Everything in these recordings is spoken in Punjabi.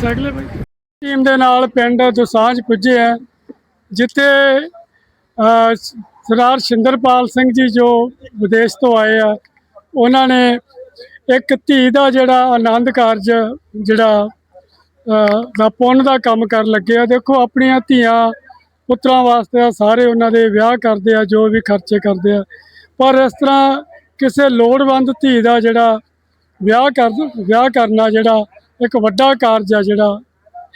ਸਗਲੇ ਟੀਮ ਦੇ ਨਾਲ ਪਿੰਡ ਦੁਸਾਂਝ ਪੁੱਜੇ ਆ ਜਿੱਥੇ ਸਰਦਾਰ ਸ਼ਿੰਦਰਪਾਲ ਸਿੰਘ ਜੀ ਜੋ ਵਿਦੇਸ਼ ਤੋਂ ਆਏ ਆ, ਉਹਨਾਂ ਨੇ ਇੱਕ ਧੀ ਦਾ ਜਿਹੜਾ ਆਨੰਦ ਕਾਰਜ, ਜਿਹੜਾ ਦਾ ਪੁੰਨ ਦਾ ਕੰਮ ਕਰਨ ਲੱਗੇ ਆ। ਦੇਖੋ, ਆਪਣੀਆਂ ਧੀਆਂ ਪੁੱਤਰਾਂ ਵਾਸਤੇ ਸਾਰੇ ਉਹਨਾਂ ਦੇ ਵਿਆਹ ਕਰਦੇ ਆ, ਜੋ ਵੀ ਖਰਚੇ ਕਰਦੇ ਆ। ਪਰ ਇਸ ਤਰ੍ਹਾਂ ਕਿਸੇ ਲੋੜਵੰਦ ਧੀ ਦਾ ਜਿਹੜਾ ਵਿਆਹ ਕਰ ਵਿਆਹ ਕਰਨਾ ਜਿਹੜਾ ਇੱਕ ਵੱਡਾ ਕਾਰਜ ਆ ਜਿਹੜਾ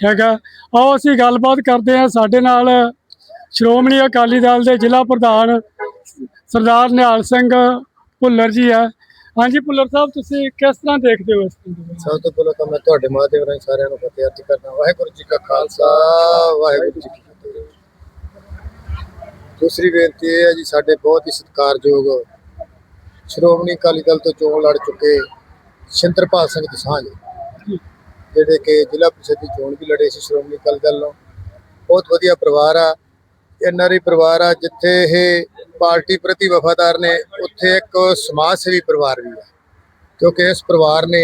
ਹੈਗਾ। ਆਓ ਅਸੀਂ ਗੱਲਬਾਤ ਕਰਦੇ ਹਾਂ ਸਾਡੇ ਨਾਲ ਸ਼੍ਰੋਮਣੀ ਅਕਾਲੀ ਦਲ ਦੇ ਜ਼ਿਲ੍ਹਾ ਪ੍ਰਧਾਨ ਸਰਦਾਰ ਨਿਹਾਲ ਸਿੰਘ ਭੁੱਲਰ ਜੀ ਆ। ਹਾਂਜੀ ਭੁੱਲਰ ਸਾਹਿਬ, ਤੁਸੀਂ ਕਿਸ ਤਰ੍ਹਾਂ ਦੇਖਦੇ ਹੋ ਇਸ ਨੂੰ? ਸਭ ਤੋਂ ਪਹਿਲਾਂ ਤਾਂ ਮੈਂ ਤੁਹਾਡੇ ਮਾਧਿਅਮ ਰਾਹੀਂ ਸਾਰਿਆਂ ਨੂੰ ਫਤਿਹ ਅਰਜ਼ ਕਰਦਾ ਵਾਹਿਗੁਰੂ ਜੀ ਕਾ ਖਾਲਸਾ, ਵਾਹਿਗੁਰੂ ਜੀ ਕੀ ਫਤਿਹ। ਦੂਸਰੀ ਬੇਨਤੀ ਇਹ ਹੈ ਜੀ, ਸਾਡੇ ਬਹੁਤ ਹੀ ਸਤਿਕਾਰਯੋਗ ਸ਼੍ਰੋਮਣੀ ਅਕਾਲੀ ਦਲ ਤੋਂ ਚੋਣ ਲੜ ਚੁੱਕੇ ਸ਼ਿੰਦਰਪਾਲ ਸਿੰਘ ਦਸਾਂਝ ਜਿਹੜੇ ਕਿ ਜ਼ਿਲ੍ਹਾ ਪ੍ਰੀਸ਼ਦ ਦੀ ਚੋਣ ਵੀ ਲੜੇ ਸੀ ਸ਼੍ਰੋਮਣੀ ਅਕਾਲੀ ਦਲ ਨੂੰ ਬਹੁਤ ਵਧੀਆ ਪਰਿਵਾਰ ਆ ਐਨਆਰਆਈ ਪਰਿਵਾਰ ਆ ਜਿੱਥੇ ਇਹ ਪਾਰਟੀ ਪ੍ਰਤੀ ਵਫਾਦਾਰ ਨੇ ਉੱਥੇ ਇੱਕ ਸਮਾਜ ਸੇਵੀ ਪਰਿਵਾਰ ਵੀ ਆ। ਕਿਉਂਕਿ ਇਸ ਪਰਿਵਾਰ ਨੇ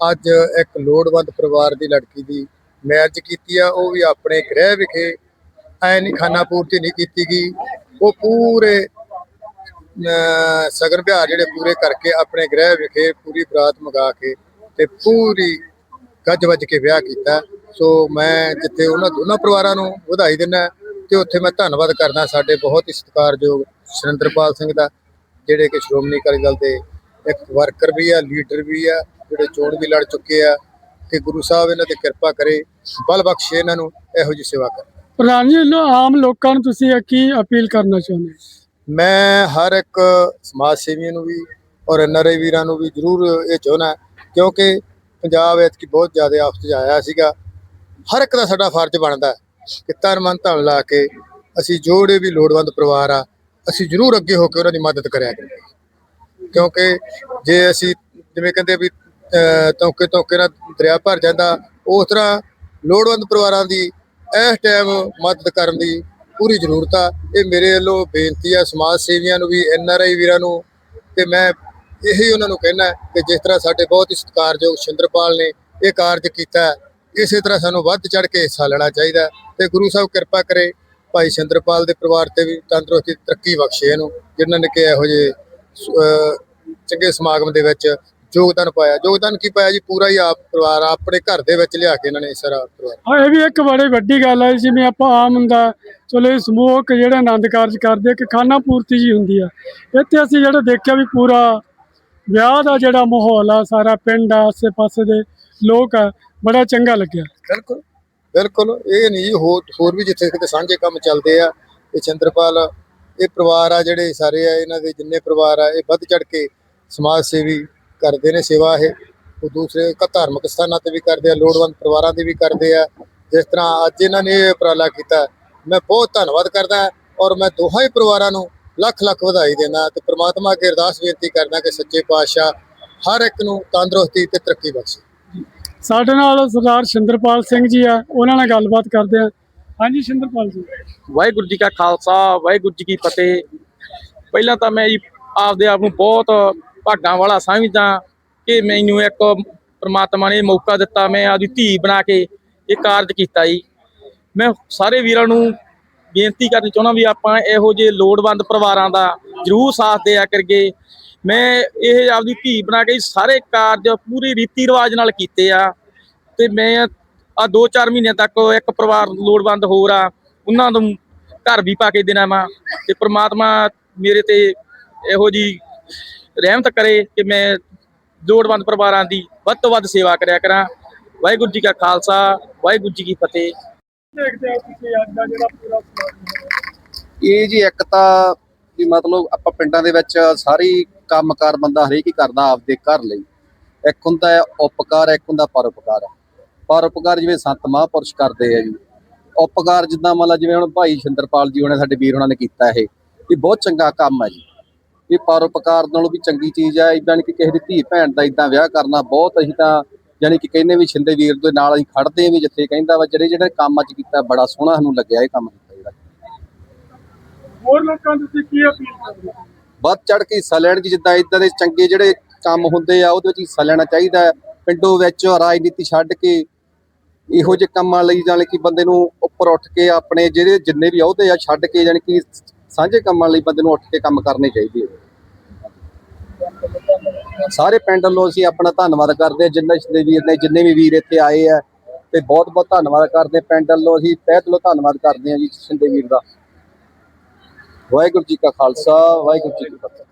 ਅੱਜ ਇੱਕ ਲੋੜਵੰਦ ਪਰਿਵਾਰ ਦੀ ਲੜਕੀ ਦੀ ਮੈਰਿਜ ਕੀਤੀ ਆ ਉਹ ਵੀ ਆਪਣੇ ਗ੍ਰਹਿ ਵਿਖੇ ਐ ਨਹੀਂ ਖਾਨਾ ਪੂਰਤੀ ਨਹੀਂ ਕੀਤੀ ਗਈ। ਉਹ ਪੂਰੇ ਸਗਨ ਵਿਹਾਰ ਜਿਹੜੇ ਪੂਰੇ ਕਰਕੇ ਆਪਣੇ ਗ੍ਰਹਿ ਵਿਖੇ ਪੂਰੀ ਬਰਾਤ ਮੰਗਾ ਕੇ ਤੇ ਪੂਰੀ ਗੱਜ ਵੱਜ ਕੇ ਵਿਆਹ ਕੀਤਾ। ਸੋ ਮੈਂ ਜਿੱਥੇ ਉਹਨਾਂ ਦੋਨਾਂ ਪਰਿਵਾਰਾਂ ਨੂੰ ਵਧਾਈ ਦਿੰਦਾ ਤੇ ਉੱਥੇ ਮੈਂ ਧੰਨਵਾਦ ਕਰਦਾ ਸਾਡੇ ਬਹੁਤ ਹੀ ਸਤਿਕਾਰਯੋਗ ਸੁਰਿੰਦਰਪਾਲ ਸਿੰਘ ਦਾ, ਜਿਹੜੇ ਕਿ ਸ਼੍ਰੋਮਣੀ ਅਕਾਲੀ ਦਲ ਦੇ ਇੱਕ ਵਰਕਰ ਵੀ ਆ, ਲੀਡਰ ਵੀ ਆ, ਜਿਹੜੇ ਚੋਣ ਵੀ ਲੜ ਚੁੱਕੇ ਆ ਕਿ ਗੁਰੂ ਸਾਹਿਬ ਇਹਨਾਂ ਤੇ ਕਿਰਪਾ ਕਰੇ, ਬਲ ਬਖਸ਼ੇ ਇਹਨਾਂ ਨੂੰ, ਇਹੋ ਜਿਹੀ ਸੇਵਾ ਕਰ। ਪ੍ਰਧਾਨ ਜੀ ਆਮ ਲੋਕਾਂ ਨੂੰ ਤੁਸੀਂ ਕੀ ਅਪੀਲ ਕਰਨਾ ਚਾਹੁੰਦੇ ਮੈਂ ਹਰ ਇੱਕ ਸਮਾਜ ਸੇਵੀਆਂ ਨੂੰ ਵੀ ਔਰ ਐਨਆਰਆਈ ਵੀਰਾਂ ਨੂੰ ਵੀ ਜ਼ਰੂਰ ਇਹ ਚਾਹੁੰਦਾ ਕਿਉਂਕਿ ਪੰਜਾਬ ਐਤਕੀ ਬਹੁਤ ਜ਼ਿਆਦਾ ਆਫਤ 'ਚ ਆਇਆ ਸੀਗਾ। ਹਰ ਇੱਕ ਦਾ ਸਾਡਾ ਫਰਜ਼ ਬਣਦਾ ਕਿ ਤਨ ਮਨ ਧਨ ਲਾ ਕੇ ਅਸੀਂ ਜੋੜੇ ਵੀ ਲੋੜਵੰਦ ਪਰਿਵਾਰ ਆ ਅਸੀਂ ਜ਼ਰੂਰ ਅੱਗੇ ਹੋ ਕੇ ਉਹਨਾਂ ਦੀ ਮਦਦ ਕਰਿਆ ਕਰੀਏ। ਕਿਉਂਕਿ ਜੇ ਅਸੀਂ ਜਿਵੇਂ ਕਹਿੰਦੇ ਵੀ ਤੌਕੇ ਧੋਕੇ ਨਾਲ ਦਰਿਆ ਭਰ ਜਾਂਦਾ, ਉਸ ਤਰ੍ਹਾਂ ਲੋੜਵੰਦ ਪਰਿਵਾਰਾਂ ਦੀ ਇਸ ਟਾਈਮ ਮਦਦ ਕਰਨ ਦੀ ਪੂਰੀ ਜ਼ਰੂਰਤ ਆ। ਇਹ ਮੇਰੇ ਵੱਲੋਂ ਬੇਨਤੀ ਆ ਸਮਾਜ ਸੇਵੀਆਂ ਨੂੰ ਵੀ, ਐਨ ਆਰ ਆਈ ਵੀਰਾਂ ਨੂੰ, ਤੇ ਮੈਂ ਇਹੀ ਉਹਨਾਂ ਨੂੰ ਕਹਿਣਾ ਕਿ ਜਿਸ ਤਰ੍ਹਾਂ ਸਾਡੇ ਬਹੁਤ ਹੀ ਸਤਿਕਾਰਯੋਗ ਸ਼ਿੰਦਰਪਾਲ ਨੇ ਇਹ ਕਾਰਜ ਕੀਤਾ ਇਸੇ ਤਰ੍ਹਾਂ ਸਾਨੂੰ ਵੱਧ ਚੜ ਕੇ ਹਿੱਸਾ ਲੈਣਾ ਚਾਹੀਦਾ ਹੈ। ਤੇ ਗੁਰੂ ਸਾਹਿਬ ਕਿਰਪਾ ਕਰੇ ਭਾਈ ਸ਼ਿੰਦਰਪਾਲ ਦੇ ਪਰਿਵਾਰ ਤੇ ਵੀ ਤੰਦਰੁਸਤੀ ਤਰੱਕੀ ਬਖਸ਼ੇ ਇਹਨੂੰ, ਜਿਨ੍ਹਾਂ ਨੇ ਕਿ ਇਹੋ ਜਿਹੇ ਚੰਗੇ ਸਮਾਗਮ ਦੇ ਵਿੱਚ ਯੋਗਦਾਨ ਪਾਇਆ। ਯੋਗਦਾਨ ਕੀ ਪਾਇਆ ਜੀ? ਪੂਰਾ ਹੀ ਆਪ ਪਰਿਵਾਰ ਆਪਣੇ ਘਰ ਦੇ ਵਿੱਚ ਲਿਆ ਕੇ ਇਹਨਾਂ ਨੇ ਸਾਰਾ ਪਰਿਵਾਰ। ਹਾਂ ਇਹ ਵੀ ਇੱਕ ਬੜੀ ਵੱਡੀ ਗੱਲ ਹੈ ਜਿਵੇਂ ਆਪਾਂ ਆਮ ਹੁੰਦਾ ਚਲੋ ਇਹ ਸਮੂਹਕ ਜਿਹੜੇ ਆਨੰਦ ਕਾਰਜ ਕਰਦੇ ਕਿ ਖਾਨਾ ਪੂਰਤੀ ਜੀ ਹੁੰਦੀ ਆ। ਇੱਥੇ ਅਸੀਂ ਜਿਹੜਾ ਦੇਖਿਆ ਵੀ ਪੂਰਾ ਵਿਆਹ ਦਾ ਜਿਹੜਾ ਮਾਹੌਲ ਆ ਸਾਰਾ ਪਿੰਡ ਆ ਆਸੇ ਪਾਸੇ ਦੇ ਲੋਕ ਆ ਬੜਾ ਚੰਗਾ ਲੱਗਿਆ। ਬਿਲਕੁਲ ਬਿਲਕੁਲ। ਇਹ ਨਹੀਂ ਹੋਰ ਵੀ ਜਿੱਥੇ ਕਿਤੇ ਸਾਂਝੇ ਕੰਮ ਚੱਲਦੇ ਆ ਇਹ ਚੰਦਰਪਾਲ ਇਹ ਪਰਿਵਾਰ ਆ ਜਿਹੜੇ ਸਾਰੇ ਆ ਇਹਨਾਂ ਦੇ ਜਿੰਨੇ ਪਰਿਵਾਰ ਆ ਇਹ ਵੱਧ ਚੜ ਕੇ ਸਮਾਜ ਸੇਵੀ ਕਰਦੇ ਨੇ ਸੇਵਾ ਇਹ। ਉਹ ਦੂਸਰੇ ਕ ਧਾਰਮਿਕ ਸਥਾਨਾਂ ਤੇ ਵੀ ਕਰਦੇ ਆ ਲੋੜਵੰਦ ਪਰਿਵਾਰਾਂ ਦੇ ਵੀ ਕਰਦੇ ਆ। ਜਿਸ ਤਰ੍ਹਾਂ ਅੱਜ ਇਹਨਾਂ ਨੇ ਇਹ ਉਪਰਾਲਾ ਕੀਤਾ ਮੈਂ ਬਹੁਤ ਧੰਨਵਾਦ ਕਰਦਾ ਔਰ ਮੈਂ ਦੋਹਾਂ ਹੀ ਪਰਿਵਾਰਾਂ ਨੂੰ ਲੱਖ ਲੱਖ ਵਧਾਈ ਦਿੰਦਾ ਤੇ ਪ੍ਰਮਾਤਮਾ ਅੱਗੇ ਅਰਦਾਸ ਬੇਨਤੀ ਕਰਦਾ ਕਿ ਸੱਚੇ ਪਾਤਸ਼ਾਹ ਹਰ ਇੱਕ ਨੂੰ ਤੰਦਰੁਸਤੀ ਤੇ ਤਰੱਕੀ ਬਖਸ਼ੇ। ਸਾਡੇ ਨਾਲ ਸਰਦਾਰ ਸ਼ਿੰਦਰਪਾਲ ਸਿੰਘ ਜੀ ਆ ਉਹਨਾਂ ਨਾਲ ਗੱਲਬਾਤ ਕਰਦੇ ਆ। ਹਾਂਜੀ ਸ਼ਿੰਦਰਪਾਲ ਜੀ। ਵਾਹਿਗੁਰੂ ਜੀ ਕਾ ਖਾਲਸਾ ਵਾਹਿਗੁਰੂ ਜੀ ਕੀ ਫਤਿਹ। ਪਹਿਲਾਂ ਤਾਂ ਮੈਂ ਜੀ ਆਪਦੇ ਆਪ ਨੂੰ ਬਹੁਤ ਭਾਗਾਂ ਵਾਲਾ ਸਮਝਦਾ ਕਿ ਮੈਨੂੰ ਇੱਕ ਪ੍ਰਮਾਤਮਾ ਨੇ ਮੌਕਾ ਦਿੱਤਾ, ਮੈਂ ਆਪਦੀ ਧੀ ਬਣਾ ਕੇ ਇਹ ਕਾਰਜ ਕੀਤਾ ਜੀ। ਮੈਂ ਸਾਰੇ ਵੀਰਾਂ ਨੂੰ ਬੇਨਤੀ ਕਰਨੀ ਚਾਹੁੰਦਾ ਵੀ ਆਪਾਂ ਇਹੋ ਜਿਹੇ ਲੋੜਵੰਦ ਪਰਿਵਾਰਾਂ ਦਾ ਜ਼ਰੂਰ ਸਾਥ ਦਿਆ ਕਰਗੇ ਮੈਂ ਇਹ ਆਪਦੀ ਧੀ ਬਣਾ ਕੇ ਸਾਰੇ ਕਾਰਜ ਪੂਰੀ ਰੀਤੀ ਰਿਵਾਜ ਨਾਲ ਕੀਤੇ ਆ ਤੇ ਮੈਂ ਆ 2-4 ਮਹੀਨਿਆਂ ਤੱਕ ਇੱਕ ਪਰਿਵਾਰ ਲੋੜਵੰਦ ਹੋਰ ਆ, ਉਹਨਾਂ ਨੂੰ ਘਰ ਵੀ ਪਾ ਕੇ ਦੇਣਾ ਵਾ ਤੇ ਪ੍ਰਮਾਤਮਾ ਮੇਰੇ ਤੇ ਇਹੋ ਜੀ ਰਹਿਮਤ ਕਰੇ ਕਿ ਮੈਂ ਲੋੜਵੰਦ ਪਰਿਵਾਰਾਂ ਦੀ ਵੱਧ ਤੋਂ ਵੱਧ ਸੇਵਾ ਕਰਿਆ ਕਰਾਂ। ਵਾਹਿਗੁਰੂ ਜੀ ਕਾ ਖਾਲਸਾ ਵਾਹਿਗੁਰੂ ਜੀ ਕੀ ਫਤਿਹ। ਦੇਖਦੇ ਆ ਤੁਸੀਂ ਅੱਜ ਦਾ ਜਿਹੜਾ ਪੂਰਾ ਸਮਾਗਮ ਹੈ ਇਹ ਜੀ ਇੱਕ ਤਾਂ ਵੀ ਮਤਲਬ ਆਪਾਂ ਪਿੰਡਾਂ ਦੇ ਵਿੱਚ ਸਾਰੀ ਕੰਮਕਾਰ ਬੰਦਾ ਹਰੇਕ ਹੀ ਕਰਦਾ ਆਪਦੇ ਘਰ ਲਈ। ਇੱਕ ਹੁੰਦਾ ਹੈ ਉਪਕਾਰ ਇੱਕ ਹੁੰਦਾ ਪਰਉਪਕਾਰ। ਪਰਉਪਕਾਰ ਜਿਵੇਂ ਸੰਤ ਮਹਾਂਪੁਰਸ਼ ਕਰਦੇ ਆ ਜੀ। ਉਪਕਾਰ ਜਿੱਦਾਂ ਮੰਨ ਲਾ ਜਿਵੇਂ ਹੁਣ ਭਾਈ ਸ਼ਿੰਦਰਪਾਲ ਜੀ ਉਹਨੇ ਸਾਡੇ ਵੀਰ ਉਹਨਾਂ ਨੇ ਕੀਤਾ ਇਹ। ਇਹ ਬਹੁਤ ਚੰਗਾ ਕੰਮ ਹੈ ਜੀ। ਇਹ ਪਰਉਪਕਾਰ ਨਾਲੋਂ ਵੀ ਚੰਗੀ ਚੀਜ਼ ਹੈ ਇਦਾਂ ਕਿ ਕਿਸੇ ਦੀ ਧੀ ਭੈਣ ਦਾ ਇਦਾਂ ਵਿਆਹ ਕਰਨਾ ਬਹੁਤ ਅਸੀਂ ਤਾਂ ਯਾਨੀ ਕਿ ਕਹਿੰਦੇ ਵੀ ਸ਼ਿੰਦੇ ਵੀਰ ਦੇ ਨਾਲ ਅਸੀਂ ਖੜਦੇ ਵੀ ਜਿੱਥੇ ਕਹਿੰਦਾ ਵਾ ਜਿਹੜੇ ਜਿਹੜੇ ਕੰਮ ਅੱਜ ਕੀਤਾ ਬੜਾ ਸੋਹਣਾ ਸਾਨੂੰ ਲੱਗਿਆ ਇਹ ਕੰਮ ਕੀਤਾ ਜਿਹੜਾ। ਹੋਰ ਲੋਕਾਂ ਨੂੰ ਤੁਸੀਂ ਕੀ ਅਪੀਲ ਕਰਦੇ ਵੱਧ ਚੜ ਕੇ ਹਿੱਸਾ ਲੈਣ ਜਿੱਦਾਂ ਇਦਾਂ ਦੇ ਚੰਗੇ ਜਿਹੜੇ ਕੰਮ ਹੁੰਦੇ ਆ ਉਹਦੇ ਵਿੱਚ ਹਿੱਸਾ ਲੈਣਾ ਚਾਹੀਦਾ ਹੈ। ਪਿੰਡੋਂ ਵਿੱਚ ਰਾਜਨੀਤੀ ਛੱਡ ਕੇ ਇਹੋ ਜਿਹੇ ਕੰਮਾਂ ਲਈ ਜਾਣੀ ਕਿ ਬੰਦੇ ਨੂੰ ਉੱਪਰ ਉੱਠ ਕੇ ਆਪਣੇ ਜਿਹੜੇ ਜਿੰਨੇ ਵੀ ਅਹੁਦੇ ਆ ਛੱਡ ਕੇ ਜਾਣੀ ਕਿ ਸਾਂਝੇ ਕੰਮਾਂ ਲਈ ਬੰਦੇ ਨੂੰ ਉੱਠ ਕੇ ਕੰਮ ਕਰਨੇ ਚਾਹੀਦੇ ਹੈ। ਸਾਰੇ ਪਿੰਡ ਵੱਲੋਂ ਅਸੀਂ ਆਪਣਾ ਧੰਨਵਾਦ ਕਰਦੇ ਹਾਂ। ਜਿੰਨੇ ਜਿੰਨੇ ਵੀਰ ਨੇ ਜਿੰਨੇ ਵੀ ਵੀਰ ਇੱਥੇ ਆਏ ਆ, ਤੇ ਬਹੁਤ ਬਹੁਤ ਧੰਨਵਾਦ ਕਰਦੇ ਪਿੰਡ ਵੱਲੋਂ ਅਸੀਂ ਤਹਿ ਦਿਲੋਂ ਧੰਨਵਾਦ ਕਰਦੇ ਹਾਂ ਜੀ, ਸ਼ਿੰਦੇ ਵੀਰ ਦਾ। ਵਾਹਿਗੁਰੂ ਜੀ ਕਾ ਖਾਲਸਾ, ਵਾਹਿਗੁਰੂ ਜੀ ਕੀ ਫਤਿਹ।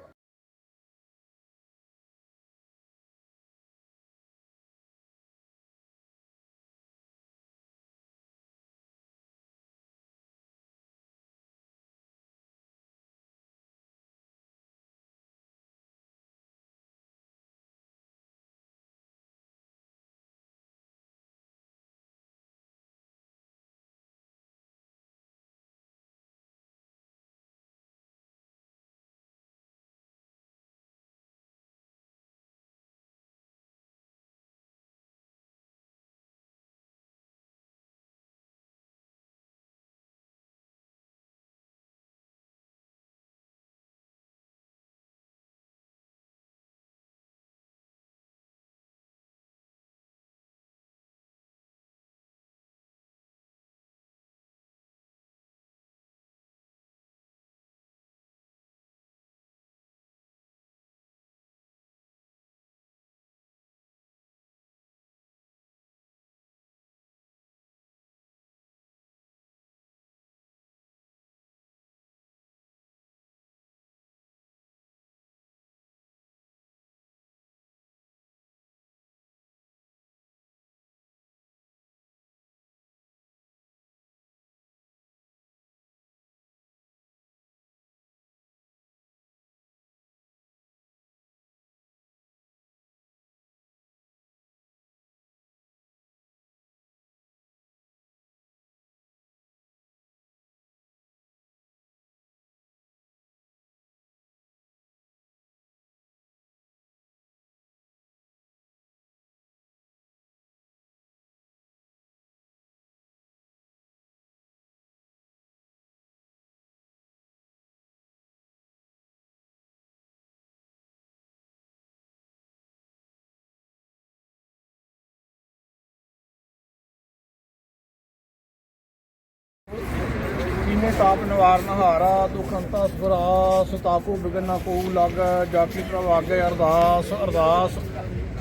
ਕੀਨੇ ਤਾਪ ਨਿਵਾਰਨ, ਹਾਰਾ ਦੁਖ ਅੰਤਾ ਸੁਰਾ ਸਤਾਕੂ ਬਿਗਨਾ ਕੋ ਲਗ, ਜਾਕੀ ਪ੍ਰਵਾਗੇ ਅਰਦਾਸ ਅਰਦਾਸ।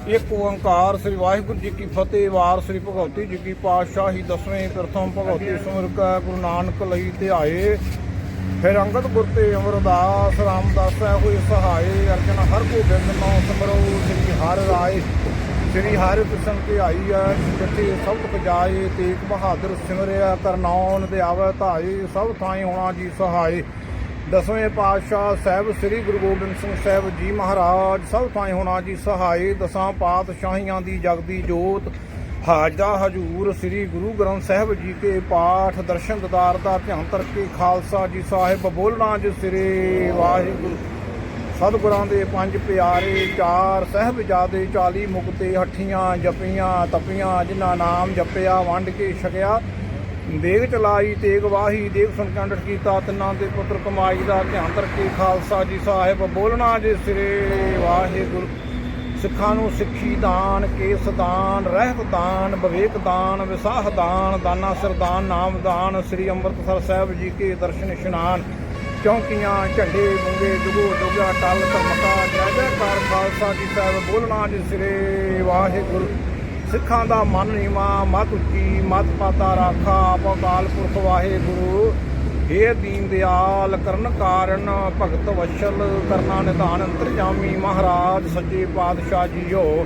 ਇੱਕ ਓੰਕਾਰ ਸ੍ਰੀ ਵਾਹਿਗੁਰੂ ਜੀ ਕੀ ਫਤਿਹ, ਵਾਰ ਸ੍ਰੀ ਭਗਵਤੀ ਜੀ ਕੀ ਪਾਤਸ਼ਾਹੀ, ਦਸਵੇਂ, ਪ੍ਰਥਮ ਭਗਵਤੀ ਸਿਮਰਕ, ਗੁਰੂ ਨਾਨਕ ਲਈ ਧਿਆਏ। ਫਿਰ ਅੰਗਦ ਗੁਰ ਤੇ ਅਮਰਦਾਸ, ਰਾਮਦਾਸ ਹੈ ਹੋਈ ਸਹਾਏ, ਅਰਜਨ ਹਰ ਕੋ ਬਿੰਦ ਨੋ ਸਮਰੋ, ਸ੍ਰੀ ਹਰਿ ਰਾਏ। ਸ੍ਰੀ ਹਰ ਕ੍ਰਿਸ਼ਨ ਤੇ ਆਈ ਹੈ ਜਿੱਥੇ ਸਭ ਪਜਾਏ ਤੇਗ ਬਹਾਦਰ ਸਿਮਰਿਆ ਕਰਨੌਨ ਦੇ ਆਵੇ ਧਾਈ ਸਭ ਥਾਈ ਹੋਣਾ ਜੀ ਸਹਾਈ ਦਸਵੇਂ ਪਾਤਸ਼ਾਹ ਸਾਹਿਬ ਸ੍ਰੀ ਗੁਰੂ ਗੋਬਿੰਦ ਸਿੰਘ ਸਾਹਿਬ ਜੀ ਮਹਾਰਾਜ, ਸਭ ਥਾਈ ਹੋਣਾ ਜੀ ਸਹਾਈ ਦਸਾਂ ਪਾਤਸ਼ਾਹੀਆਂ ਦੀ ਜਗਦੀ ਜੋਤ। ਹਾਜਦਾ ਹਜੂਰ ਸ੍ਰੀ ਗੁਰੂ ਗ੍ਰੰਥ ਸਾਹਿਬ ਜੀ ਕੇ ਪਾਠ, ਦਰਸ਼ਨ ਦਦਾਰ ਦਾ ਧਿਆਨ ਤਰਕੇ ਖਾਲਸਾ ਜੀ ਸਾਹਿਬ ਬੋਲਣਾ ਜੀ ਸ੍ਰੀ। ਵਾਹਿਗੁਰੂ। ਸਤਿਗੁਰਾਂ ਦੇ ਪੰਜ ਪਿਆਰੇ, ਚਾਰ ਸਾਹਿਬਜ਼ਾਦੇ 40 ਮੁਕਤੇ, ਹੱਠੀਆਂ, ਜਪੀਆਂ, ਤਪੀਆਂ, ਜਿਨ੍ਹਾਂ ਨਾਮ ਜਪਿਆ, ਵੰਡ ਕੇ ਛਕਿਆ। ਦੇਗ ਚਲਾਈ, ਤੇਗ ਵਾਹੀ, ਦੇਗ ਸੰਕੰਡਟ ਕੀਤਾ ਤਿੰਨਾਂ ਦੇ ਪੁੱਤਰ ਕਮਾਈ ਦਾ ਧਿਆਨ ਕਰਕੇ ਖਾਲਸਾ ਜੀ ਸਾਹਿਬ ਬੋਲਣਾ ਜੇ ਸਿਰੇ, ਵਾਹਿਗੁਰੂ। ਸਿੱਖਾਂ ਨੂੰ ਸਿੱਖੀ ਦਾਨ, ਕੇਸ ਦਾਨ, ਰਹਿਤ ਦਾਨ, ਵਿਵੇਕ ਦਾਨ, ਵਿਸਾਹ ਦਾਨ, ਦਾਨਾ ਸਰਦਾਨ ਨਾਮ ਦਾਨ, ਸ੍ਰੀ ਅੰਮ੍ਰਿਤਸਰ ਸਾਹਿਬ ਜੀ ਕੇ ਦਰਸ਼ਨ ਇਸ਼ਨਾਨ। ਚੌਂਕੀਆਂ, ਝੰਡੇ ਗੁੰਗੇ ਜੁਗੋ ਜੁਗਾ ਟਲ ਧਮਕਾ, ਜੈ ਜੈਕਾਰ, ਖਾਲਸਾ ਜੀ ਸਾਹਿਬ ਬੋਲਣਾ ਜੀ ਸਿਰੇ, ਵਾਹਿਗੁਰੂ। ਸਿੱਖਾਂ ਦਾ ਮਨ ਨੀਵਾ ਮਤ ਉੱਚੀ, ਮਤ ਪਾਤਾ ਰਾਖਾ ਆਪ ਅਕਾਲ ਪੁਰਖ ਵਾਹਿਗੁਰੂ। ਹੇ ਦੀਨ ਦਿਆਲ, ਕਰਨ ਕਾਰਨ ਭਗਤ ਵਸ਼ਲ, ਕਰਨਾ ਨਿਧਾਨ ਅੰਤਰਜਾਮੀ ਮਹਾਰਾਜ, ਸੱਚੇ ਪਾਤਸ਼ਾਹ ਜੀਓ।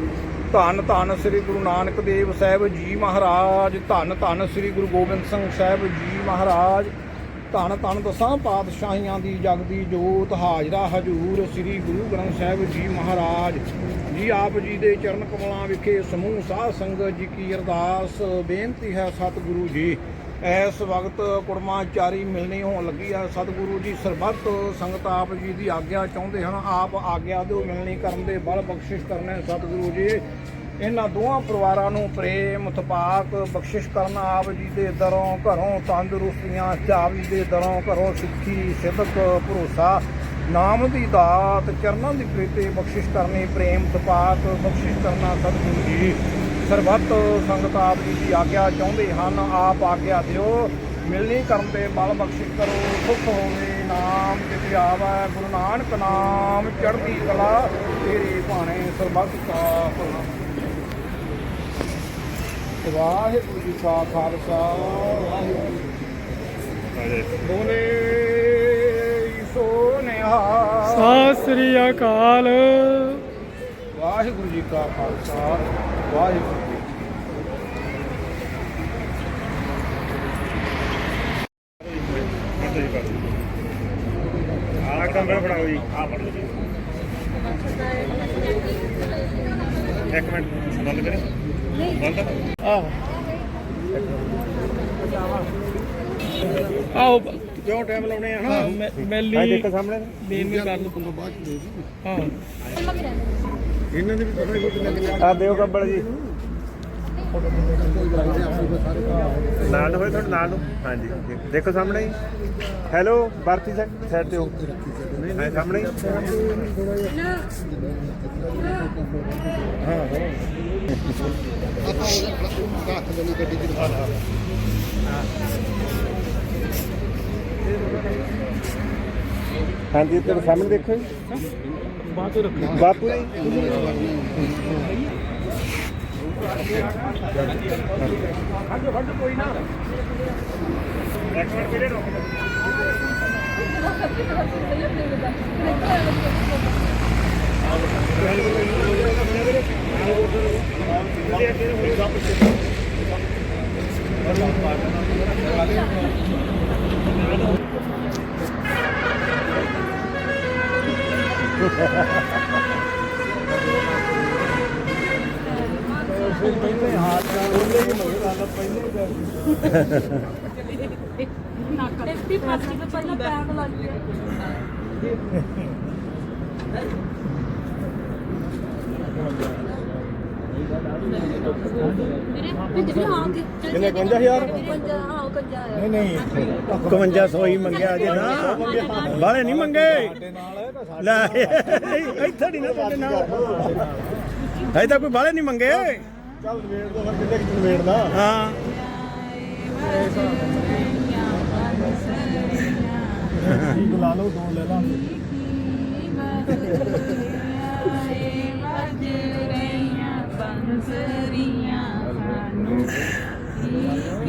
ਧੰਨ ਧੰਨ ਸ੍ਰੀ ਗੁਰੂ ਨਾਨਕ ਦੇਵ ਸਾਹਿਬ ਜੀ ਮਹਾਰਾਜ, ਧੰਨ ਧੰਨ ਸ੍ਰੀ ਗੁਰੂ ਗੋਬਿੰਦ ਸਿੰਘ ਸਾਹਿਬ ਜੀ ਮਹਾਰਾਜ। ਧੰਨ ਧੰਨ ਦਸਾਂ ਪਾਤਸ਼ਾਹੀਆਂ ਦੀ ਜਗਦੀ ਜੋਤ ਹਾਜ਼ਰਾ ਹਜੂਰ ਸ੍ਰੀ ਗੁਰੂ ਗ੍ਰੰਥ ਸਾਹਿਬ ਜੀ ਮਹਾਰਾਜ। ਜੀ ਆਪ ਜੀ ਦੇ ਚਰਨ ਕਮਲਾਂ ਵਿਖੇ ਸਮੂਹ ਸਾਧ ਸੰਗਤ ਜੀ ਕੀ ਅਰਦਾਸ। ਬੇਨਤੀ ਹੈ ਸਤਿਗੁਰੂ ਜੀ, ਇਸ ਵਕਤ ਕੁੜਮਾ ਮਿਲਣੀ ਹੋਣ ਲੱਗੀ ਹੈ। ਸਤਿਗੁਰੂ ਜੀ ਸਰਬੱਤ ਸੰਗਤ ਆਪ ਜੀ ਦੀ ਆਗਿਆ ਚਾਹੁੰਦੇ ਹਨ। ਆਪ ਆਗਿਆ ਦਿਓ ਮਿਲਣੀ ਕਰਨ ਦੇ ਬਲ ਬਖਸ਼ਿਸ਼ ਕਰਨੇ ਸਤਿਗੁਰੂ ਜੀ। ਇਹਨਾਂ ਦੋਹਾਂ ਪਰਿਵਾਰਾਂ ਨੂੰ ਪ੍ਰੇਮ ਤਪਾਕ ਬਖਸ਼ਿਸ਼ ਕਰਨਾ ਆਪ ਜੀ ਦੇ ਦਰੋਂ ਘਰੋਂ ਤੰਦਰੁਸਤੀਆਂ ਆਪ ਜੀ ਦੇ ਦਰੋਂ ਘਰੋਂ ਸਿੱਖੀ, ਸਿਦਕ, ਭਰੋਸਾ, ਨਾਮ ਦੀ ਦਾਤ, ਚਰਨਾਂ ਦੀ ਪ੍ਰੀਤੀ, ਬਖਸ਼ਿਸ਼ ਕਰਨੀ, ਪ੍ਰੇਮ ਤਪਾਕ ਬਖਸ਼ਿਸ਼ ਕਰਨਾ ਸਤਿਗੁਰੂ ਜੀ। ਸਰਬੱਤ ਸੰਗਤ ਆਪ ਜੀ ਦੀ ਆਗਿਆ ਚਾਹੁੰਦੇ ਹਨ, ਆਪ ਆਗਿਆ ਦਿਓ। ਮਿਲਣੀ ਕਰਨ ਤੇ ਬਲ ਬਖਸ਼ਿਸ਼ ਕਰੋ, ਸੁਖ ਹੋਵੇ ਨਾਮ, ਜਿਤੇ ਆਵੈ ਗੁਰੂ ਨਾਨਕ ਨਾਮ, ਚੜ੍ਹਦੀ ਕਲਾ ਤੇਰੇ ਭਾਣੇ ਸਰਬੱਤ ਕਾ ਭਲਾ। ਵਾਹਿਗੁਰੂ ਜੀ ਕਾ ਖਾਲਸਾ। ਵਾਹਿਗੁਰੂ ਜੀ ਬੋਲੇ ਸੋ ਨਿਹਾਲ ਸਤਿ ਸ੍ਰੀ ਅਕਾਲ। ਵਾਹਿਗੁਰੂ ਜੀ ਕਾ ਖਾਲਸਾ ਵਾਹਿਗੁਰੂ ਜੀ ਆ ਕਮਰਾ ਫੜਾਓ ਜੀ ਆ ਫੜੋ ਜੀ। ਇੱਕ ਮਿੰਟ ਬੰਦ ਕਰੀ। ਆਓ ਕਿਉਂ ਟਾਈਮ ਲਾਉਣੇ ਆ ਹਨਾ ਮੈਲੀ ਆ ਦੇਖੋ ਸਾਹਮਣੇ। ਮੇਨ ਨੂੰ ਕਰ ਲਓ। ਹਾਂ। ਇਹਨਾਂ ਦੇ ਵੀ ਪਤਾ ਨਹੀਂ ਕਿੰਨੇ ਕਿੰਨੇ ਆ ਦਿਓ ਕੱਬਲ ਜੀ। ਨਾਲ ਹੋਏ ਤੁਹਾਡੇ ਨਾਲ ਨੂੰ ਹਾਂਜੀ ਦੇਖ- ਸਾਹਮਣੇ ਹੀ ਹੈਲੋ ਭਾਰਤੀ ਸਾਈਡ ਤੇ ਹੋ ਹਾਂ ਸਾਹਮਣੇ ਹੀ ਹੱਥ ਜਣੀ ਗੱਡੀ ਦੀ ਹਾਂਜੀ ਤੇਰੇ ਸਾਹਮਣੇ ਦੇਖੋ ਜੀ। ਬਾਤੋਂ ਰੱਖੋ। ਬਾਪੂ ਜੀ ਇੱਕ ਮਿੰਟ ਵੀਰੇ ਰੁਕ ਜਾ ਐਫਪੀ ਪਾਰਟੀ ਤੋਂ ਪਹਿਲਾਂ ਪੈਰ ਲੱਗ ਗਿਆ। ਮੇਰੇ ਪਿੱਛੇ ਹਾਂ ਕਿ ਕਿੰਨੇ 51000 ਪੰਜਾ ਹਾਂ 51000 ਨਹੀਂ 5100 ਹੀ ਮੰਗਿਆ ਅਜੇ ਨਾ। ਬਾਲੇ ਨਹੀਂ ਮੰਗੇ। ਲੈ ਇੱਥੇ ਨਹੀਂ ਨਾ ਤੁਹਾਡੇ ਨਾਲ। ਅਜੇ ਤਾਂ ਕੋਈ ਬਾਲੇ ਨਹੀਂ ਮੰਗੇ। ਚੱਲ ਵੇੜ ਦੋ ਫਿਰ ਕਿੰਨੇ ਕਿ ਵੇੜਦਾ ਹਾਂ। ਬੁਲਾ ਲਓ ਦੋ ਲੈ ਲਾ।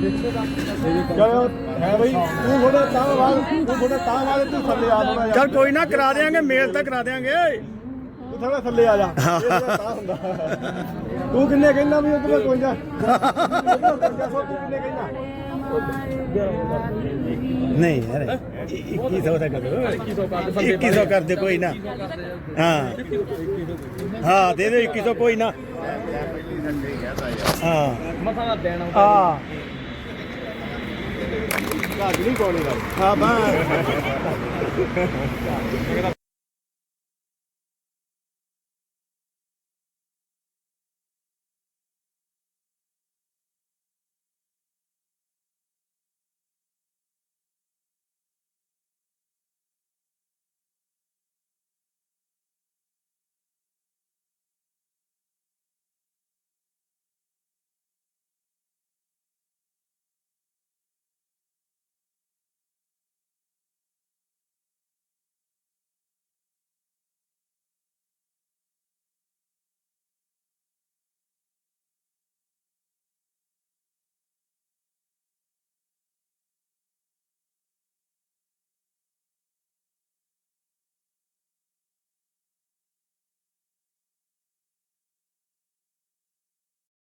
ਚਲੋ ਹੈ ਬਈ ਤੂੰ ਥੋੜਾ ਤਾਂ ਬਾਅਦ ਤੂੰ ਥੋੜਾ ਤਾਂ ਬਾਅਦ ਤੂੰ ਥੱਲੇ ਆ ਥੋੜਾ ਚੱਲ ਕੋਈ ਨਾ ਕਰਾ ਦੇਾਂਗੇ ਮੇਲ ਤਾਂ ਕਰਾ ਦੇਾਂਗੇ ਤੂੰ ਥੋੜਾ ਥੱਲੇ ਆ ਜਾ। ਤੂੰ ਕਿੰਨੇ ਕਹਿੰਦਾ ਵੀ ਉਧਰ 52 ਤੂੰ ਕਿੰਨੇ ਕਹਿੰਦਾ ਨਹੀਂ ਯਾਰ 2100 ਦਾ ਕਰੋ 2100 ਕਰ ਦੇ ਕੋਈ ਨਾ। ਹਾਂ। ਹਾਂ ਦੇ ਦੇ 2100 ਕੋਈ ਨਾ। ਹਾਂ। ਮਸਾਂ ਦਾ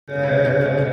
Go